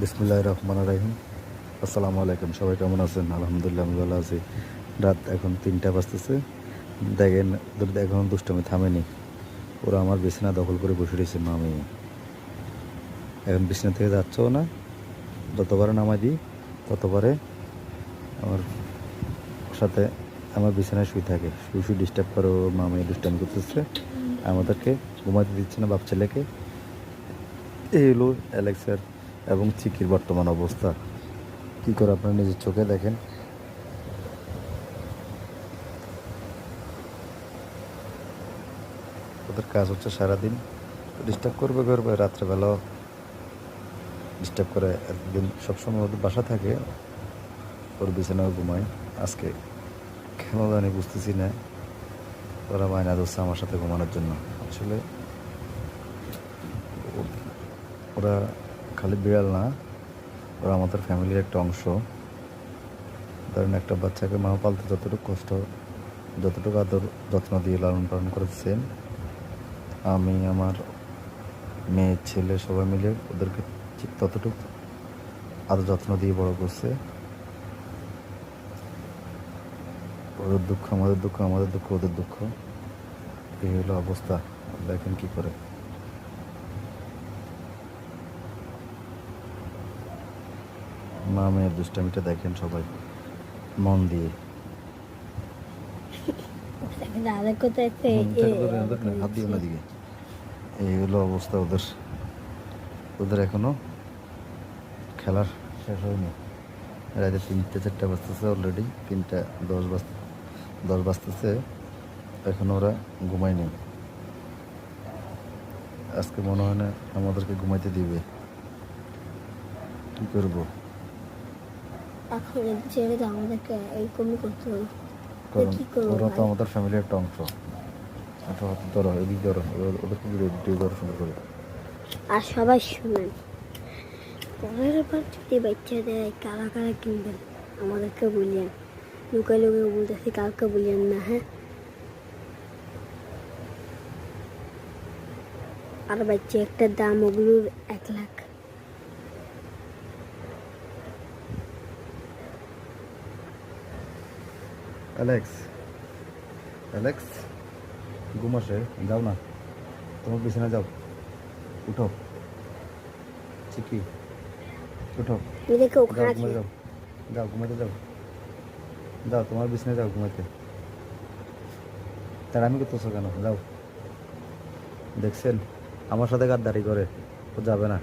বিসমুল্লাহ রহমান রাহিম। আসসালামু আলাইকুম, সবাই কেমন আছেন? আলহামদুলিল্লাহ, আমি ভালো আছি। রাত এখন তিনটা বাজতেছে। দেখেন এখন দুষ্টমি থামেনি। ওরা আমার বিছানা দখল করে বসে রয়েছে মামি এখন বিছানা থেকে যাচ্ছেও না। যতবারে নামাই দিই, ততবারে আমার সাথে আমার বিছানায় শুয়ে থাকে। শুয়ে শুয়ে ডিস্টার্ব করে ও মামি দুষ্টামি করতেছে। আমাদেরকে ঘুমাতে দিচ্ছে না বাপ ছেলেকে। এই হলো অ্যালেক্সার এবং চিকির বর্তমান অবস্থা। কি করে আপনার নিজের চোখে দেখেন? ওদের কাজ হচ্ছে সারাদিন ডিস্টার্ব করবে করবে, রাত্রেবেলাও ডিস্টার্ব করে একদিন। সবসময় ওদের বাসা থাকে, ওর বিছানায় ঘুমায়। আজকে কেন জানি বুঝতেছি না, ওরা মায়না ধরছে আমার সাথে ঘুমানোর জন্য। আসলে ওরা খালি বিড়াল না, ওরা আমাদের ফ্যামিলির একটা অংশ। ধরেন একটা বাচ্চাকে মা পালতে যতটুকু কষ্ট, যতটুকু আদর, যত্ন দিয়ে লালন পালন করেছেন, আমি, আমার মেয়ে, ছেলে সবাই মিলে ওদেরকে ঠিক ততটুকু আদর যত্ন দিয়ে বড় করছে। ওদের দুঃখ, আমাদের দুঃখ আমাদের দুঃখ, ওদের দুঃখ, এই হলো অবস্থা। দেখেন কী করে। মা মেয়ের দুষ্টামিটা দেখেন সবাই মন দিয়ে। হাত এই। হলো অবস্থা ওদের। ওদের এখনও খেলার শেষ হয়নি। রাতে তিনটে চারটা বাজতেছে অলরেডি তিনটা দশ বাজ দশ বাজতেছে। এখনও ওরা ঘুমায়নি। আজকে মনে হয় না আমাদেরকে ঘুমাইতে দিবে। কি করব? এখন ছেড়ে তো আমাদেরকে এইরকমই করতে হবে। কি করব ওরা তো আমাদের ফ্যামিলির একটা অংশ। এটা হাত ধরো এদিক ধরো ওদেরকে ভিডিও ধরো সুন্দর করে। আর সবাই শুনেন পরের বার যদি বাচ্চা দেয় কারা কারা কিনবেন আমাদেরকে বলিয়েন। লুকাই লুকাই বলতেছি কাউকে বলিয়েন না হ্যাঁ? আর বাচ্চা একটা দাম ওগুলোর এক লাখ। অ্যালেক্স অ্যালেক্স ঘুম আসে যাও না। তোমার বিছানা যাও। উঠো। চিকি উঠো। এদেরকে যাও ঘুমাতে যাও। যাও ঘুমাতে যাও। যাও তোমার বিছানায় যাও ঘুমাতে। তার আমি করতেছো কেন? যাও। দেখছেন? আমার সাথে গাদ্দারি করে। ও যাবে না।